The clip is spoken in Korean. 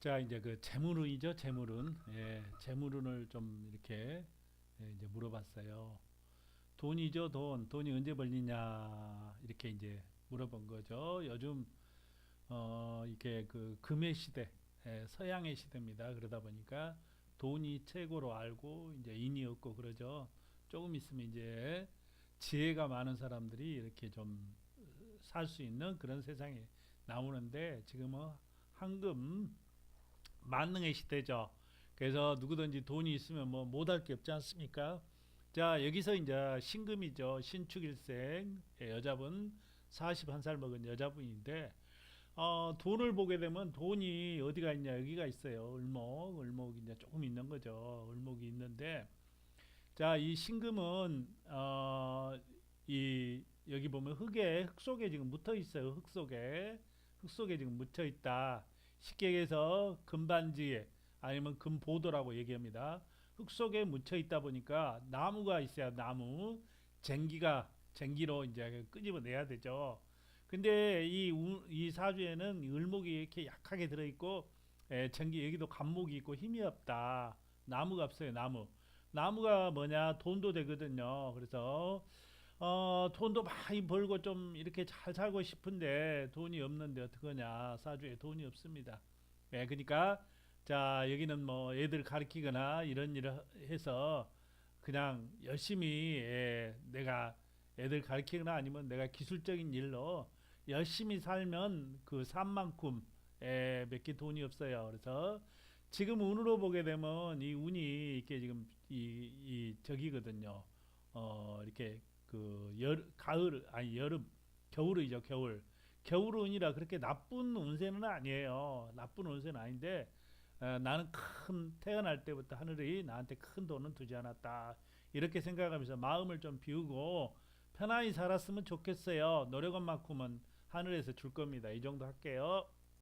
자 이제 그 재물운이죠 재물운. 예 재물운을 좀 이렇게 예, 이제 물어봤어요. 돈이죠 돈. 돈이 언제 벌리냐 이렇게 이제 물어본 거죠. 요즘 어 이게 그 금의 시대 예, 서양의 시대입니다. 그러다 보니까 돈이 최고로 알고 이제 인이 없고 그러죠. 조금 있으면 이제 지혜가 많은 사람들이 이렇게 좀 살 수 있는 그런 세상이 나오는데 지금은 황금 만능의 시대죠. 그래서 누구든지 돈이 있으면 뭐 못할 게 없지 않습니까? 자 여기서 이제 신금이죠. 신축일생 예, 여자분 41살 먹은 여자분인데 어, 돈을 보게 되면 돈이 어디가 있냐 여기가 있어요. 을목 을목이 이제 조금 있는 거죠. 을목이 있는데 자 이 신금은 어, 이 여기 보면 흙에 흙 속에 지금 묻어 있어요. 흙 속에 흙 속에 지금 묻혀 있다. 쉽게 얘기해서 금반지에 아니면 금보도라고 얘기합니다. 흙 속에 묻혀 있다 보니까 나무가 있어야 나무 쟁기가 쟁기로 이제 끄집어내야 되죠. 근데 이, 우- 이 사주에는 을목이 이렇게 약하게 들어있고 에, 쟁기 여기도 간목이 있고 힘이 없다. 나무가 없어요. 나무. 나무가 뭐냐 돈도 되거든요. 그래서 어, 돈도 많이 벌고 좀 이렇게 잘 살고 싶은데 돈이 없는데 어떡하냐. 사주에 돈이 없습니다. 예, 그러니까 자, 여기는 뭐 애들 가르치거나 이런 일을 해서 그냥 열심히 예, 내가 애들 가르치거나 아니면 내가 기술적인 일로 열심히 살면 그 산만큼 예, 몇개 돈이 없어요. 그래서 지금 운으로 보게 되면 이 운이 이렇게 지금 이, 이 저기거든요. 어, 이렇게 그 여, 가을 아니 여름 겨울이죠 겨울. 겨울 운이라 그렇게 나쁜 운세는 아니에요. 나쁜 운세는 아닌데 어, 나는 큰 태어날 때부터 하늘이 나한테 큰 돈은 두지 않았다. 이렇게 생각하면서 마음을 좀 비우고 편안히 살았으면 좋겠어요. 노력한 만큼은 하늘에서 줄 겁니다. 이 정도 할게요